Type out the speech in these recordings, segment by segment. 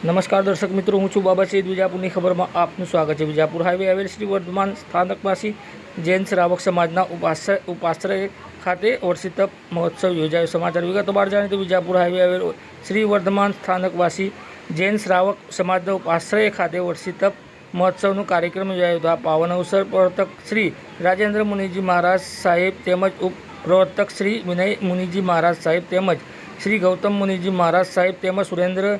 નમસ્કાર દર્શક મિત્રો, હું છું બાબા સઈદ. વિજાપુરની ખબરમાં આપનું સ્વાગત છે. વિજાપુર હાઈવે આવેલ શ્રી વર્ધમાન સ્થાનકવાસી જૈન શ્રાવક સમાજના ઉપાશ્રય ઉપાશ્રય ખાતે વર્ષી મહોત્સવ યોજાયો. સમાચાર વિગતો બહાર જાણીએ વિજાપુર હાઈવે આવેલ શ્રી વર્ધમાન સ્થાનકવાસી જૈન શ્રાવક સમાજના ઉપાશ્રય ખાતે વર્ષી તપ મહોત્સવનો કાર્યક્રમ યોજાયો હતો. આ પાવન અવસર પ્રવર્તક શ્રી રાજેન્દ્ર મુનિજી મહારાજ સાહેબ તેમજ ઉપપ્રવર્તક શ્રી વિનય મુનિજી મહારાજ સાહેબ તેમજ શ્રી ગૌતમ મુનિજી મહારાજ સાહેબ તેમજ સુરેન્દ્ર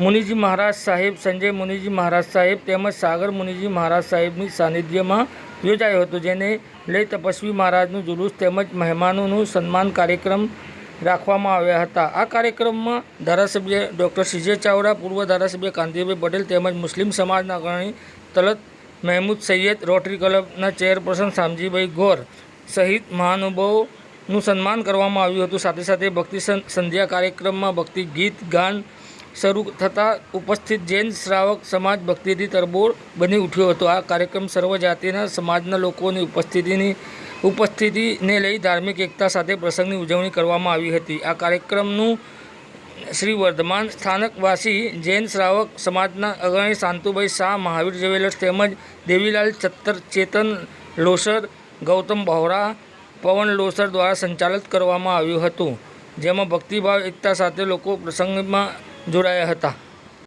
મુનિજી મહારાજ સાહેબ, સંજય મુનિજી મહારાજ સાહેબ તેમજ સાગર મુનિજી મહારાજ સાહેબની સાનિધ્યમાં યોજાયો હતો, જેને લઈ તપસ્વી મહારાજનું જુલુસ તેમજ મહેમાનોનું સન્માન કાર્યક્રમ રાખવામાં આવ્યા હતા. આ કાર્યક્રમમાં ધારાસભ્ય ડૉક્ટર સીજે ચાવડા, પૂર્વ ધારાસભ્ય કાંતિભાઈ પટેલ તેમજ મુસ્લિમ સમાજના અગ્રણી તલત મહેમૂદ સૈયદ, રોટરી ક્લબના ચેરપર્સન શામજીભાઈ ગોર સહિત મહાનુભાવોનું સન્માન કરવામાં આવ્યું હતું. સાથે સાથે ભક્તિ સંધ્યા કાર્યક્રમમાં ભક્તિ ગીત, ગાન શરૂ થતાં ઉપસ્થિત જૈન શ્રાવક સમાજ ભક્તિથી તરબોળ બની ઉઠ્યો હતો. આ કાર્યક્રમ સર્વ જાતિના સમાજના લોકોની ઉપસ્થિતિની ઉપસ્થિતિને લઈ ધાર્મિક એકતા સાથે પ્રસંગની ઉજવણી કરવામાં આવી હતી. આ કાર્યક્રમનું શ્રી વર્ધમાન સ્થાનકવાસી જૈન શ્રાવક સમાજના અગ્રણી શાંતુભાઈ શાહ, મહાવીર જ્વેલર્સ તેમજ દેવીલાલ ચત્તર ચેતન લોસર, ગૌતમ બહોરા, પવન લોસર દ્વારા સંચાલિત કરવામાં આવ્યું હતું. જેમાં ભક્તિભાવ, એકતા સાથે લોકો પ્રસંગમાં જોડાયા હતા.